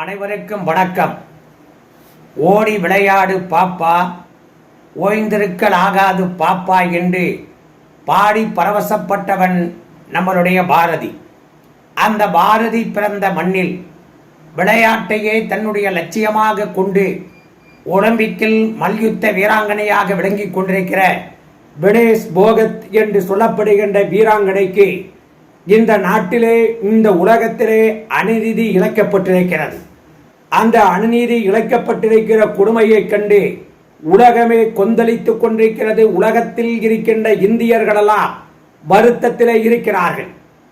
அனைவருக்கும் வணக்கம். ஓடி விளையாடு பாப்பா. ஓய்ந்திருக்கல் ஆகாது பாப்பா என்று பாடி பரவசப்பட்டவன் நம்மளுடைய பாரதி. அந்த பாரதி பிறந்த மண்ணில் விளையாட்டையே தன்னுடைய லட்சியமாக கொண்டு ஒலிம்பிக்கில் மல்யுத்த வீராங்கனையாக விளங்கிக் கொண்டிருக்கிற வினேஷ் போகத் என்று சொல்லப்படுகின்ற வீராங்கனைக்கு இந்த நாட்டிலே இந்த உலகத்திலே அநீதி இழக்கப்பட்டிருக்கிறது. அந்த அணுநீதி இழைக்கப்பட்டிருக்கிற கொடுமையைக் கண்டு உலகமே கொந்தளித்துக் கொண்டிருக்கிறது. உலகத்தில் இருக்கின்ற இந்தியர்களெல்லாம் வருத்தத்திலே இருக்கிறார்கள்.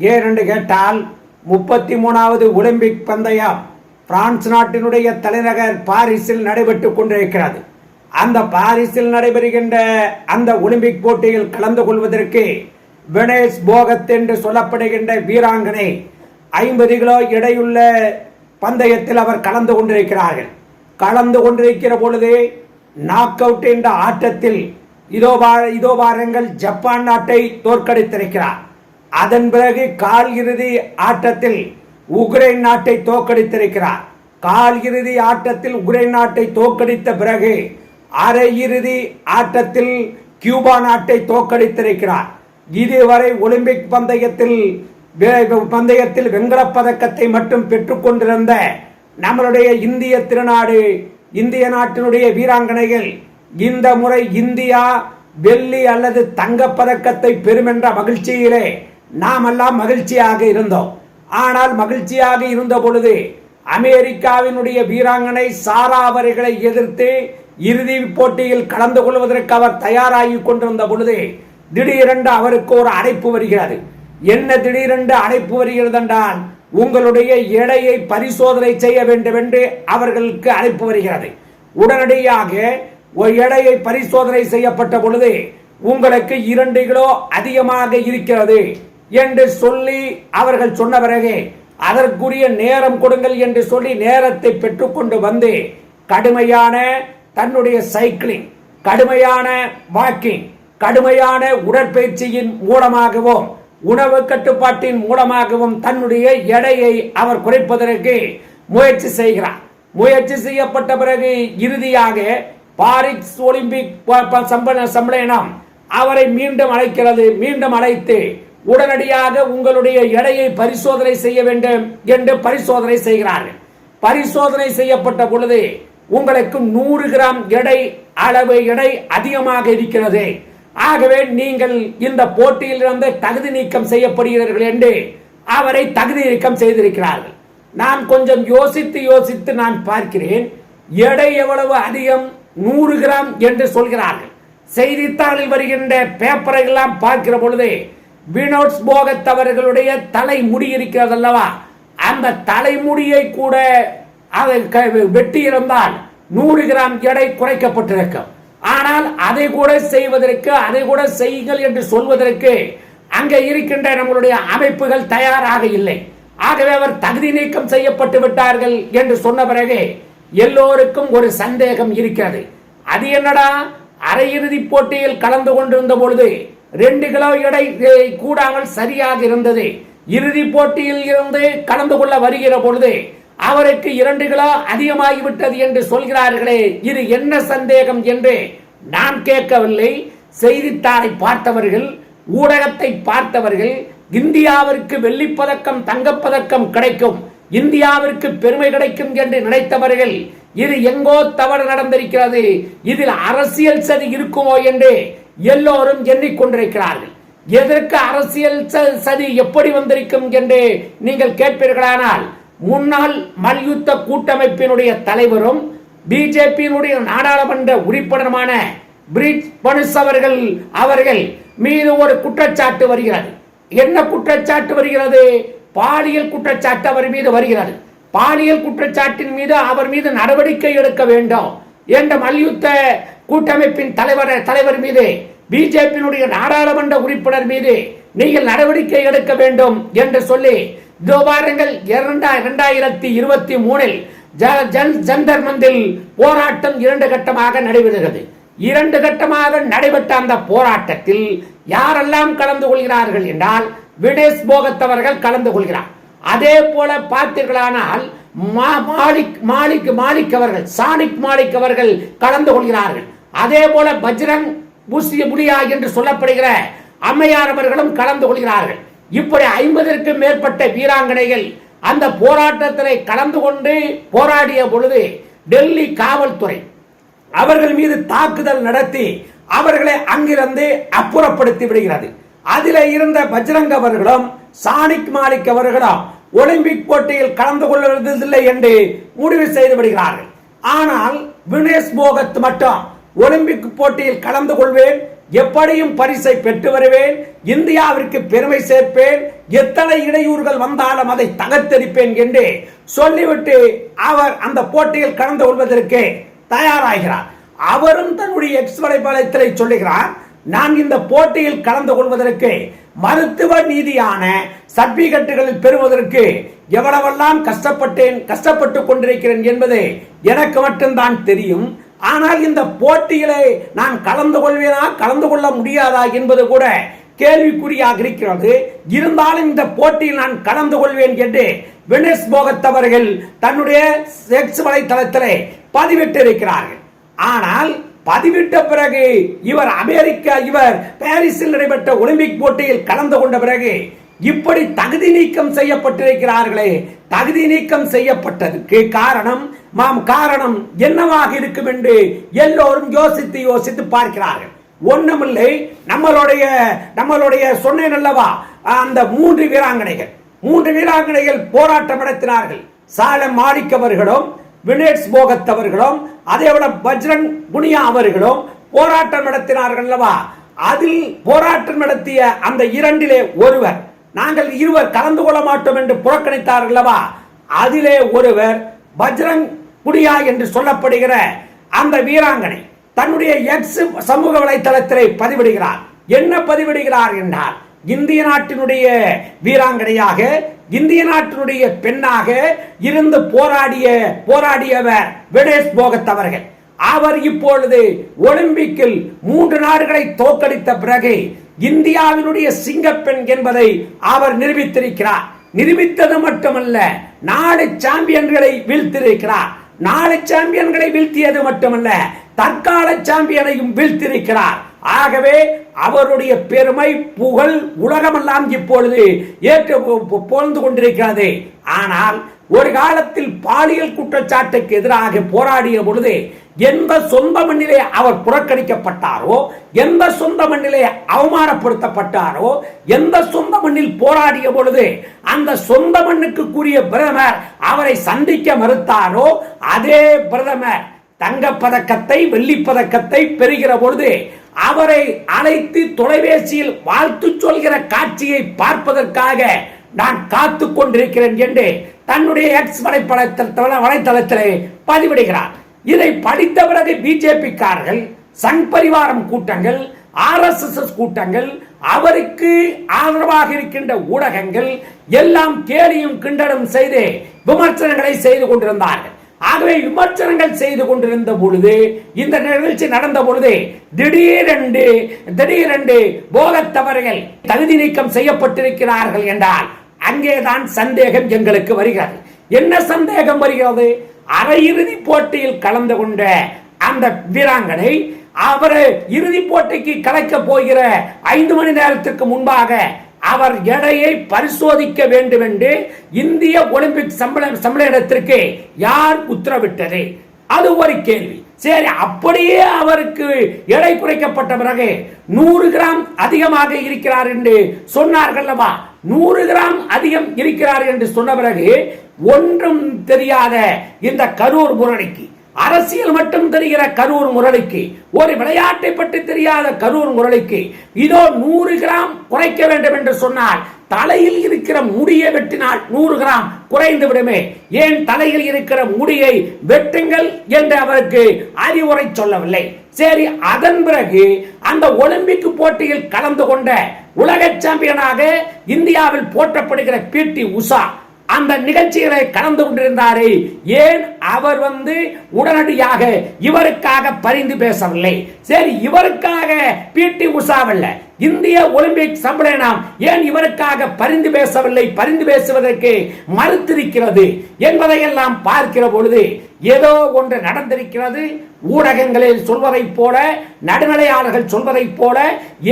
ஏனென்று கேட்டால் முப்பத்தி மூணாவது ஒலிம்பிக் பந்தயம் பிரான்ஸ் நாட்டினுடைய தலைநகர் பாரிஸில் நடைபெற்றுக் கொண்டிருக்கிறது. அந்த பாரிஸில் நடைபெறுகின்ற அந்த ஒலிம்பிக் போட்டியில் கலந்து கொள்வதற்கு வினேஷ் போகத் என்று சொல்லப்படுகின்ற வீராங்கனை ஐம்பது கிலோ எடையுள்ள பந்தயத்தில் அவர் கலந்து கொண்டிருக்கிறார்கள். கலந்து கொண்டிருக்கிற பொழுது நாக் அவுட் என்ற ஆட்டத்தில் இதோ இதோ வாரங்கள் ஜப்பான் நாட்டை தோற்கடித்திருக்கிறார். அதன் பிறகு கால் இறுதி ஆட்டத்தில் உக்ரைன் நாட்டை தோற்கடித்திருக்கிறார். கால் இறுதி ஆட்டத்தில் உக்ரைன் நாட்டை தோற்கடித்த பிறகு அரை இறுதி ஆட்டத்தில் கியூபா நாட்டை தோற்கடித்திருக்கிறார். இதுவரை ஒலிம்பிக் பந்தயத்தில் பந்தயத்தில் வெண்கலப் பதக்கத்தை மட்டும் பெற்றுக்கொண்டிருந்த நம்மளுடைய இந்திய திருநாடு இந்திய நாட்டினுடைய வீராங்கனைகள் இந்த முறை இந்தியா வெள்ளி அல்லது தங்கப் பதக்கத்தை பெறும் என்ற மகிழ்ச்சியிலே நாமெல்லாம் மகிழ்ச்சியாக இருந்தோம். ஆனால் மகிழ்ச்சியாக இருந்த பொழுது அமெரிக்காவினுடைய வீராங்கனை சாரா அவர்களை எதிர்த்து இறுதி போட்டியில் கலந்து கொள்வதற்கு அவர் தயாராகி கொண்டிருந்த பொழுது திடீரென்று அவருக்கு ஒரு அழைப்பு வருகிறது. என்ன திடீரென்று அழைப்பு வருகிறதென்றால் உங்களுடைய எடையை பரிசோதனை செய்ய வேண்டும் என்று அவர்களுக்கு அழைப்பு வருகிறது. உடனடியாக ஒரு எடையை பரிசோதனை செய்யப்பட்ட பொழுது உங்களுக்கு இரண்டு கிலோ அதிகமாக இருக்கிறது என்று சொல்லி அவர்கள் சொன்ன பிறகு அதற்குரிய நேரம் கொடுங்கள் என்று சொல்லி நேரத்தை பெற்றுக்கொண்டு வந்து கடுமையான தன்னுடைய சைக்கிளிங் கடுமையான வாக்கிங் கடுமையான உடற்பயிற்சியின் மூலமாகவும் உணவு கட்டுப்பாட்டின் மூலமாகவும் தன்னுடைய எடையை அவர் குறைப்பதற்கு முயற்சி செய்கிறார். முயற்சி செய்யப்பட்ட பிறகு இறுதியாக பாரிஸ் ஒலிம்பிக் ப- ப- சம்மேளனம் அவரை மீண்டும் அழைக்கிறது. மீண்டும் அழைத்து உடனடியாக உங்களுடைய எடையை பரிசோதனை செய்ய வேண்டும் என்று பரிசோதனை செய்கிறார்கள். பரிசோதனை செய்யப்பட்ட பொழுது உங்களுக்கு நூறு கிராம் எடை அளவு எடை அதிகமாக இருக்கிறது. ஆகவே நீங்கள் இந்த போட்டியில் இருந்து தகுதி நீக்கம் செய்யப்படுகிறீர்கள் என்று அவரை தகுதி நீக்கம் செய்திருக்கிறார்கள். நான் கொஞ்சம் யோசித்து யோசித்து நான் பார்க்கிறேன் எடை எவ்வளவு அதிகம்? நூறு கிராம் என்று சொல்கிறார்கள். செய்தித்தாளில் வருகின்ற பேப்பரை எல்லாம் பார்க்கிற பொழுது வினோத் போகத் அவர்களுடைய தலை முடி இருக்கிறது அல்லவா? அந்த தலைமுடியை கூட அதை க- நூறு கிராம் எடை குறைக்கப்பட்டிருக்கும். ஆனால் அதை கூட செய்வதற்கு அதை கூட செய்யுங்கள் என்று சொல்வதற்கு அங்கே இருக்கின்ற நம்மளுடைய அமைப்புகள் தயாராக இல்லை. ஆகவே அவர் தகுதி நீக்கம் செய்யப்பட்டு விட்டார்கள் என்று சொன்ன பிறகு எல்லோருக்கும் ஒரு சந்தேகம் இருக்கிறது. அது என்னடா? அரையிறுதி போட்டியில் கலந்து கொண்டிருந்த பொழுது ரெண்டு கிலோ எடை கூடாமல் சரியாக இருந்தது. இறுதி போட்டியில் இருந்து கலந்து கொள்ள வருகிற பொழுது அவருக்கு இரண்டு கிலோ அதிகமாகிவிட்டது என்று சொல்கிறார்களே இது என்ன சந்தேகம் என்று நான் கேட்கவில்லை. செய்தித்தாளை பார்த்தவர்கள் ஊடகத்தை பார்த்தவர்கள் இந்தியாவிற்கு வெள்ளிப்பதக்கம் தங்கப்பதக்கம் கிடைக்கும் இந்தியாவிற்கு பெருமை கிடைக்கும் என்று நினைத்தவர்கள் இது எங்கோ தவறு நடந்திருக்கிறது இதில் அரசியல் சதி இருக்குமோ என்று எல்லோரும் எண்ணிக்கொண்டிருக்கிறார்கள். எதற்கு அரசியல் ச- சதி எப்படி வந்திருக்கும் என்று நீங்கள் கேட்பீர்களானால் முன்னாள் மல்யுத்த கூட்டமைப்பினுடைய தலைவரும் பிஜேபியினுடைய நாடாளுமன்ற உறுப்பினருமான பிரிட் பனுஸ் அவர்கள் அவர்கள் மீது ஒரு குற்றச்சாட்டு வருகிறது. என்ன குற்றச்சாட்டு வருகிறது? பாலியல் குற்றச்சாட்டு அவர் மீது வருகிறது. பாலியல் குற்றச்சாட்டின் மீது அவர் மீது நடவடிக்கை எடுக்க வேண்டும் என்ற மல்யுத்த கூட்டமைப்பின் தலைவர் தலைவர் மீது பிஜேபியினுடைய நாடாளுமன்ற உறுப்பினர் மீது நீங்கள் நடவடிக்கை எடுக்க வேண்டும் என்று சொல்லி இதோ பாருங்கள் இரண்டா இரண்டாயிரத்தி இருபத்தி மூணில் ஜ- ஜன் ஜந்தர் மந்தில் போராட்டம் இரண்டு கட்டமாக நடைபெறுகிறது. இரண்டு கட்டமாக நடைபெற்ற அந்த போராட்டத்தில் யாரெல்லாம் கலந்து கொள்கிறார்கள் என்றால் விடேஸ் போகத்தவர்கள் கலந்து கொள்கிறார். அதே போல பார்த்தீர்களானால் மா- மாலிக் மாலிக் மாலிக் அவர்கள் சானிக் மாலிக் அவர்கள் கலந்து கொள்கிறார்கள். அதே போல பஜ்ரங் புசிய புலியா என்று சொல்லப்படுகிற அம்மையார் அவர்களும் கலந்து கொள்கிறார்கள். இப்படி ஐம்பதற்கும் மேற்பட்ட வீராங்கனைகள் அந்த போராட்டத்திலே கலந்து கொண்டு போராடிய பொழுது டெல்லி காவல்துறை அவர்கள் மீது தாக்குதல் நடத்தி அவர்களை அங்கிருந்து அப்புறப்படுத்தி விடுகிறது. அதில் இருந்த பஜ்ரங் அவர்களும் சானிக் மாலிக் அவர்களும் ஒலிம்பிக் போட்டியில் கலந்து கொள்வதில்லை என்று முடிவு செய்து விடுகிறார்கள். ஆனால் வினேஷ் போகத் மட்டும் ஒலிம்பிக் போட்டியில் கலந்து கொள்வேன் எப்படியும் பரிசை பெற்று வருவேன் இந்தியாவிற்கு பெருமை சேர்ப்பேன் எத்தனை இடையூறுகள் வந்தாலும் அதை தகர்த்தெடுப்பேன் என்று சொல்லிவிட்டு அவர் அந்த போட்டியில் கலந்து கொள்வதற்கு தயாராகிறார். அவரும் தன்னுடைய எக்ஸ் வலைபலத்திலே சொல்லுகிறார் நான் இந்த போட்டியில் கலந்து கொள்வதற்கு மருத்துவ நீதியான சர்டிபிகேட்டுகளில் பெறுவதற்கு எவ்வளவெல்லாம் கஷ்டப்பட்டேன் கஷ்டப்பட்டு கொண்டிருக்கிறேன் என்பது எனக்கு மட்டும்தான் தெரியும். ஆனால் இந்த போட்டியிலே நான் கலந்து கொள்வேனா கலந்து கொள்ள முடியாதா என்பது கூட கேள்விக்குறியாக இருக்கிறது. இருந்தாலும் இந்த போட்டியில் நான் கலந்து கொள்வேன் என்று வினேஷ் போகத் அவர்கள் தன்னுடைய எக்ஸ் வலைத்தளத்திலே பதிவிட்டிருக்கிறார்கள். ஆனால் பதிவிட்ட பிறகு இவர் அமெரிக்கா இவர் பாரிஸில் நடைபெற்ற ஒலிம்பிக் போட்டியில் கலந்து கொண்ட பிறகு இப்படி தகுதி நீக்கம் செய்யப்பட்டிருக்கிறார்களே தகுதி நீக்கம் செய்யப்பட்டதுக்கு காரணம் மாம் காரணம் என்னவாக இருக்கும் என்று எல்லோரும் யோசித்து யோசித்து பார்க்கிறார்கள். ஒண்ணுமில்லை நம்மளுடைய நம்மளுடைய சொன்னேன் அல்லவா அந்த மூன்று வீராங்கனைகள். மூன்று வீராங்கனைகள் போராட்டம் நடத்தினார்கள். சால மாலிக் அவர்களும் போகத்தவர்களும் போகத் அவர்களும் அதே விட பஜ்ரங் புனியா அவர்களும் போராட்டம் நடத்தினார்கள் அல்லவா? அதில் போராட்டம் நடத்திய அந்த இரண்டிலே ஒருவர் நாங்கள் இருவர் கலந்து கொள்ள மாட்டோம் என்று புறக்கணித்தார் அல்லவா அதிலே ஒருவர் பஜ்ரங் புடியா என்று சொல்லப்படுகிற அந்த வீராங்கனை தன்னுடைய எக்ஸ் சமூக வலைத்தளத்திலே பதிவிடுகிறார். என்ன பதிவிடுகிறார் என்றால் இந்திய நாட்டினுடைய வீராங்கனையாக இந்திய நாட்டினுடைய பெண்ணாக இருந்து போராடிய போராடியவர் விடேஷ் போகத் அவர்கள் அவர் இப்பொழுது ஒலிம்பிக்கில் மூன்று நாடுகளை தோற்கடித்த பிறகு இந்தியாவினுடைய சிங்கப்பெண் என்பதை அவர் நிரூபித்திருக்கிறார். நிரூபித்தது மட்டுமல்ல நாலு சாம்பியன்களை வீழ்த்திருக்கிறார் நாடு சாம்பியன்களை வீழ்த்தியது மட்டுமல்ல தற்கால சாம்பியனையும் வீழ்த்திருக்கிறார் ஆகவே அவருடைய பெருமை புகழ் உலகமெல்லாம் இப்பொழுது ஏற்று பொ- புகழ்ந்து கொண்டிருக்கிறது. ஆனால் ஒரு காலத்தில் பாலியல் குற்றச்சாட்டுக்கு எதிராக போராடிய பொழுது எந்த சொந்த மண்ணிலே அவர் புறக்கணிக்கப்பட்டாரோ எந்த சொந்த மண்ணிலே அவமானப்படுத்தப்பட்டாரோ எந்த சொந்த மண்ணில் போராடிய பொழுது அந்த சொந்த மண்ணுக்கு கூறிய பிரதமர் அவரை சந்திக்க மறுத்தாரோ அதே பிரதமர் தங்கப்பதக்கத்தை வெள்ளிப்பதக்கத்தை வெள்ளிப் பதக்கத்தை பெறுகிற பொழுது அவரை அழைத்து தொலைபேசியில் வாழ்த்து சொல்கிற காட்சியை பார்ப்பதற்காக நான் காத்து கொண்டிருக்கிறேன் என்று தன்னுடைய எக்ஸ் வலைப்படத்தில் வலைத்தளத்திலே பதிவிடுகிறார். இதை படித்த பிறகு பிஜேபிக்காரர்கள் சங் பரிவாரம் கூட்டங்கள் ஆர்எஸ்எஸ் கூட்டங்கள் அவருக்கு ஆதரவாக இருக்கின்ற ஊடகங்கள் எல்லாம் கேலியும் கிண்டலும் செய்து விமர்சனங்களை செய்து கொண்டிருந்தார்கள். ஆகவே விமர்சனங்கள் செய்து கொண்டிருந்த பொழுது இந்த நிகழ்ச்சி நடந்த பொழுது திடீரென்று திடீரென்று போகத்தவர்கள் தகுதி நீக்கம் செய்யப்பட்டிருக்கிறார்கள் என்றால் அங்கேதான் சந்தேகம் எங்களுக்கு வருகிறது. என்ன சந்தேகம் வருகிறது? அரையிறுதி போட்டியில் கலந்து கொண்ட அந்த வீராங்கனை அவர் இறுதி போட்டிக்கு கலைக்க போகிற ஐந்து மணி நேரத்திற்கு முன்பாக அவர் எடையை பரிசோதிக்க வேண்டும் என்று இந்திய ஒலிம்பிக் சம்மேளனத்திற்கு யார் உத்தரவிட்டது? அது ஒரு கேள்வி. சரி அப்படியே அவருக்கு எடை குறைக்கப்பட்ட பிறகு நூறு கிராம் அதிகமாக இருக்கிறார் என்று சொன்னார்கள் அல்லவா? நூறு கிராம் அதிகம் இருக்கிறார் என்று சொன்ன பிறகு ஒன்றும் தெரியாத இந்த கரூர் முரளிக்கு அரசியல் மட்டும் தெரிகிற கரூர் முரளிக்கு ஒரு விளையாட்டை பற்றி தெரியாத கரூர் முரளிக்கு இதோ நூறு கிராம் குறைக்க வேண்டும் என்று சொன்னால் தலையில் இருக்கிற முடியை வெட்டினால் நூறு கிராம் குறைந்து விடுமே. ஏன் தலையில் இருக்கிற முடியை வெட்டுங்கள் என்று அவருக்கு அறிவுரை சொல்லவில்லை. சரி அதன் பிறகு அந்த ஒலிம்பிக் போட்டியில் கலந்து கொண்ட உலக சாம்பியனாக இந்தியாவில் போற்றப்படுகிற பி டி உஷா அந்த நிகழ்ச்சிகளை கலந்து கொண்டிருந்தாரே. ஏன் அவர் வந்து உடனடியாக இவருக்காக பரிந்து பேசவில்லை? சரி இவருக்காக பிடி உஷாவல்ல. இந்திய ஒலிம்பிக் சம்மேளனம் ஏன் இவருக்காக பரிந்து பேசவில்லை? பரிந்து பேசுவதற்கு மறுத்திருக்கிறது என்பதையெல்லாம் பார்க்கிற பொழுது ஏதோ ஒன்று நடந்திருக்கிறது. ஊடகங்களில் சொல்வதைப் போல நடுநிலையாளர்கள் சொல்வதைப் போல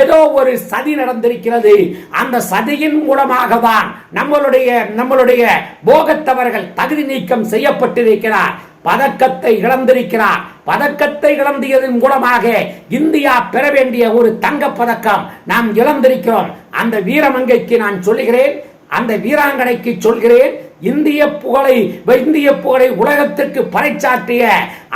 ஏதோ ஒரு சதி நடந்திருக்கிறது. அந்த சதியின் மூலமாக தான் நம்மளுடைய நம்மளுடைய போகத்தவர்கள் தகுதி நீக்கம் செய்யப்பட்டிருக்கிறார். பதக்கத்தை இழந்திருக்கிறார். பதக்கத்தை இழந்தியதன் மூலமாக இந்தியா பெற வேண்டிய ஒரு தங்க பதக்கம் நாம் இழந்திருக்கிறோம். அந்த வீரமங்கைக்கு நான் சொல்லுகிறேன் அந்த வீராங்கனைக்கு சொல்கிறேன் இந்திய புகழை இந்திய புகழை உலகத்திற்கு பறைச்சாற்றிய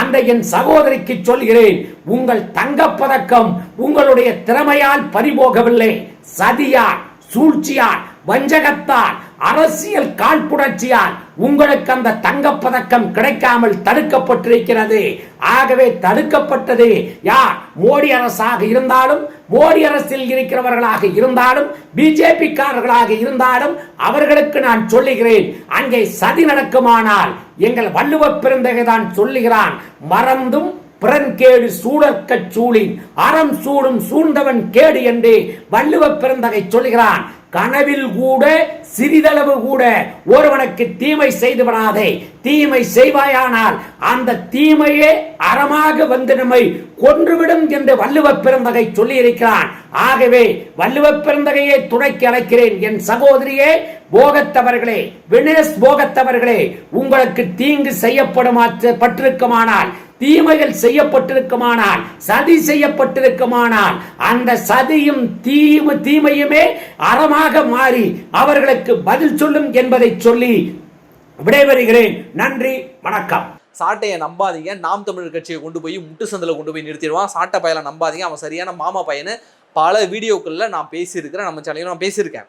அந்த என் சகோதரிக்கு சொல்கிறேன் உங்கள் தங்கப்பதக்கம் உங்களுடைய திறமையால் பறிபோகவில்லை. சதியால் சூழ்ச்சியால் வஞ்சகத்தால் அரசியல் காழ்ப்புணர்ச்சியால் உங்களுக்கு அந்த தங்கப்பதக்கம் கிடைக்காமல் தடுக்கப்பட்டிருக்கிறது. ஆகவே தடுக்கப்பட்டது யார்? மோடி அரசாக இருந்தாலும் மோடி அரசில் இருக்கிறவர்களாக இருந்தாலும் பிஜேபிக்காரர்களாக இருந்தாலும் அவர்களுக்கு நான் சொல்லுகிறேன் அங்கே சதி நடக்குமானால் எங்கள் வள்ளுவ பிறந்தகை தான் சொல்லுகிறான் மறந்தும் பிறன்கேடு சூழற்கச் சூழின் அறம் சூடும் சூழ்ந்தவன் கேடு என்று வள்ளுவ பிறந்தகை சொல்கிறான் கனவில் கூட சிறிதளவு கூட ஒருவனுக்கு தீமை செய்து விடாதே தீமை செய்வாயானால் அந்த தீமையே அறமாக வந்து நம்மை கொன்றுவிடும் என்று வள்ளுவ பிறந்தகை சொல்லி இருக்கிறான் ஆகவே வள்ளுவ பிறந்தகையை துணைக்கு அழைக்கிறேன். என் சகோதரியே போகத்தவர்களே வினேஷ் போகத்தவர்களே உங்களுக்கு தீங்கு செய்யப்படுமாற்று பட்டிருக்குமானால் தீமைகள் செய்யப்பட்டிருக்குமானால் சதி செய்யப்பட்டிருக்குமானால் அந்த சதியும் தீம தீமையுமே அறமாக மாறி அவர்களுக்கு பதில் சொல்லும் என்பதை சொல்லி விடைபெறுகிறேன். நன்றி வணக்கம். சாட்டையை நம்பாதீங்க. நாம் தமிழர் கட்சியை கொண்டு போய் முட்டு சந்தில் கொண்டு போய் நிறுத்திடுவான். சாட்டை பயலை நம்பாதீங்க. அவன் சரியான மாமா பையனு பல வீடியோக்களில் நான் பேசியிருக்கிறேன். நம்ம சேனலில் நான் பேசியிருக்கேன்.